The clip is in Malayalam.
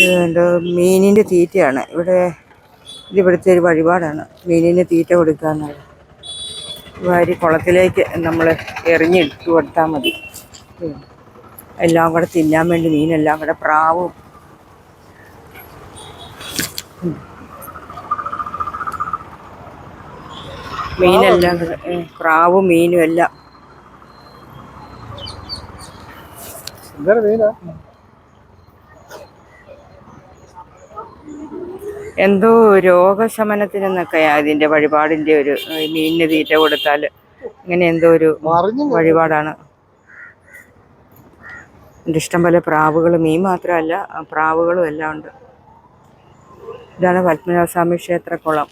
എന്തോ മീനിന്റെ തീറ്റയാണ്. ഇവിടെ ഇതിവിടുത്തെ ഒരു വഴിപാടാണ്. മീനിന് തീറ്റ കൊടുക്കുക വാരി കുളത്തിലേക്ക് നമ്മൾ എറിഞ്ഞിട്ട് കൊടുത്താൽ മതി. എല്ലാം കൂടെ തിന്നാൻ വേണ്ടി മീനെല്ലാം കൂടെ പ്രാവും. മീനെല്ലാം പ്രാവും മീനും എല്ലാം. മീനാ. എന്തോ രോഗശമനത്തിന് എന്നൊക്കെ ഇതിന്റെ വഴിപാടിന്റെ ഒരു മീനിന് തീറ്റ കൊടുത്താൽ ഇങ്ങനെ എന്തോ ഒരു വഴിപാടാണ്. എന്റെ ഇഷ്ടം പോലെ പ്രാവുകൾ മീൻ മാത്രമല്ല പ്രാവുകളും എല്ലാം ഉണ്ട്. ഇതാണ് പത്മനാഭസ്വാമി ക്ഷേത്രക്കുളം.